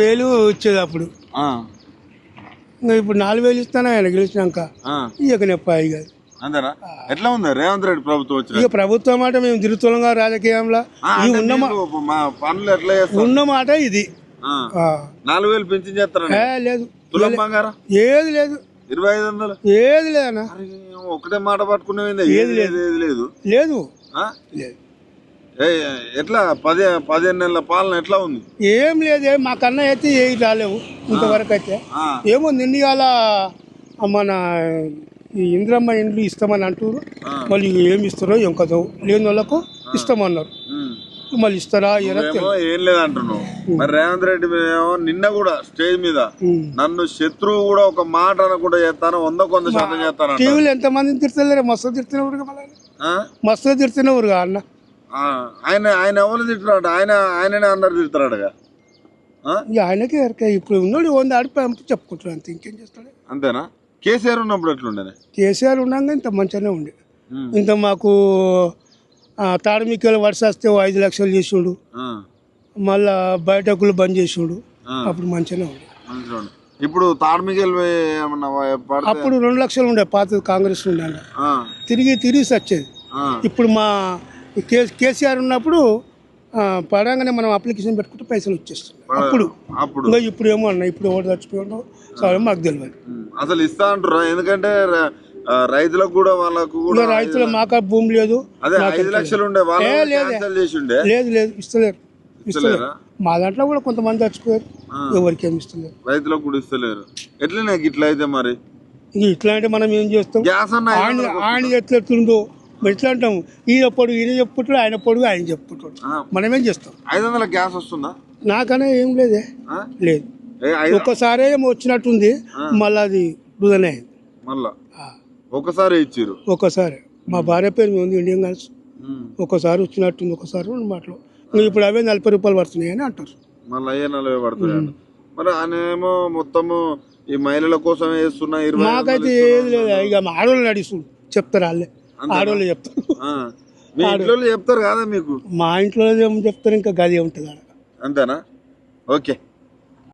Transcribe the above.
వేలు వచ్చేది అప్పుడు. ఇప్పుడు నాలుగు వేలు ఇస్తాను ఆయన గెలిచినాక. ఇక. నెప్పాయి కాదు ఎట్లా ఉంది? రేవంత్ రెడ్డి ప్రభుత్వం వచ్చిన ఇక ప్రభుత్వం మాట మేము తిరుగుతున్నాగా రాజకీయంలో. ఈ ఉన్న పనులు ఎట్లా చేస్తారు? ఉన్న మాట ఇది. నాలుగు వేలు పెంచి చేస్తారండి ఏ, లేదు. ఏది లేదు. ఇరవై ఐదు వందలు? ఏది లేదన్నా ఒకటే మాట పట్టుకునేవిందా ఏది లేదు. ఏది లేదు. లేదు. ఆ? లేదు. ఎట్లా? పదే పదిహేను నెలల పాలన ఎట్లా ఉంది? ఏం లేదు మా కన్నా అయితే ఏ రాలేవు ఇంతవరకు అయితే. ఏమో నిన్నగాల మన ఈ ఇంద్రమ్మ ఇండ్లు ఇస్తామని అంటారు. మళ్ళీ ఏమి ఇస్తారో ఏం కదో లేని వాళ్ళకు ఇస్తామన్నారు. మళ్ళీ ఇస్తారా ఏం లేదంటున్నావు. మరి రేవంత్ రెడ్డి నిన్న కూడా స్టేజ్ మీద. నన్ను శత్రువు కూడా ఒక మాట అనకుండా చేస్తాను వంద కొంత శాతం చేస్తానంట టీవీలో ఎంతమందిని తిడతలేరు? మస్తు ఆ? మస్తు తిడుతున్నవురుగా అన్న. ఆయన ఆయన ఎవరు తింటున్నాడు ఆయన ఆయననే అందరు? ఇక ఆయనకే ఎరక ఇప్పుడు ఉన్నాడు వంద ఆడి పంపి చెప్పుకుంటాడు అంతే ఇంకేం చేస్తాడు? అంతేనా? కేసీఆర్ ఉన్నప్పుడు ఎట్లుండేనే కేసీఆర్ ఉండగా ఇంత మంచిగానే ఉండే. ఇంత మాకు తాడమిక్కలు వర్ష వస్తే ఐదు లక్షలు చేసిండు. మళ్ళా బయటకులు బంద్ చేసిండు. అప్పుడు మంచిగానే ఉండే. ఇప్పుడు తాడ్మికెల్ అప్పుడు రెండు లక్షలు ఉండే పాత కాంగ్రెస్ ఉండే తిరిగి తిరిగి వచ్చేది ఇప్పుడు మా కే కేసీఆర్ ఉన్నప్పుడు పడంగానే మనం అప్లికేషన్ పెట్టుకుంటే పైసలు వచ్చేస్తుంది అప్పుడు. అప్పుడు. ఇప్పుడు ఏమో అన్న ఇప్పుడు ఎవరు చచ్చిపోయిండో సరే మాకు తెలియదు. అసలు ఇస్తా అంటారా ఎందుకంటే రైతులకు కూడా వాళ్ళకు కూడా రైతులు మాకు భూమి లేదు. అదే ఐదు లక్షలు ఉండే లేదే. లేదు లేదు ఇస్తలేరు. ఇస్తలేరు? మా దాంట్లో కూడా కొంతమంది చచ్చిపోయారు. ఎవరికి ఏమి ఇస్తలేరు. రైతులకు కూడా ఇస్తలేరు. ఎట్లా నాకు ఇట్లా అయితే మరి? ఇంక ఇట్లాంటి మనం ఏం చేస్తాం? గ్యాస్ అన్న ఐదు ఆయన ఆయన ఎట్లా ఎట్లుందో మరి ఎట్లా అంటాం. ఈయన పొడుగు ఈయన చెప్పుకుంటాడు ఆయన పొడుగు ఆయన చెప్పుకుంటాడు మనమేం చేస్తాం? ఐదు వందల గ్యాస్ వస్తుందా? నాకనే ఏం లేదే? లేదు. ఒక్కసారి ఏమో వచ్చినట్టుంది. మళ్ళీ అది వృధనే మళ్ళా? ఒకసారి ఇచ్చిర్రు? ఒక్కసారి. మా భార్య పేరు మీద ఉంది ఇండియన్ గన్స్ ఉమ్. ఒక్కసారి వచ్చినట్టుంది ఒకసారి రెండు మాటలు. ఇంకా ఇప్పుడు అవే నలభై రూపాయలు పడుతున్నాయి అని అంటారు. మళ్ళీ అయ్యే నలభై పడుతుంది మరి ఏమో మొత్తము ఈ మహిళల కోసం వేస్తున్న ఇరవై ఐదు మాకైతే ఏది లేదు. ఇక మా ఆడవాళ్ళు నడుస్తుంది చెప్తారు వాళ్ళే. ఆడవాళ్ళు చెప్తారు. మీ ఇంట్లో చెప్తారు కదా మీకు? మా ఇంట్లో ఏం చెప్తారు ఇంకా గది ఉంటుంది అంతేనా? ఓకే.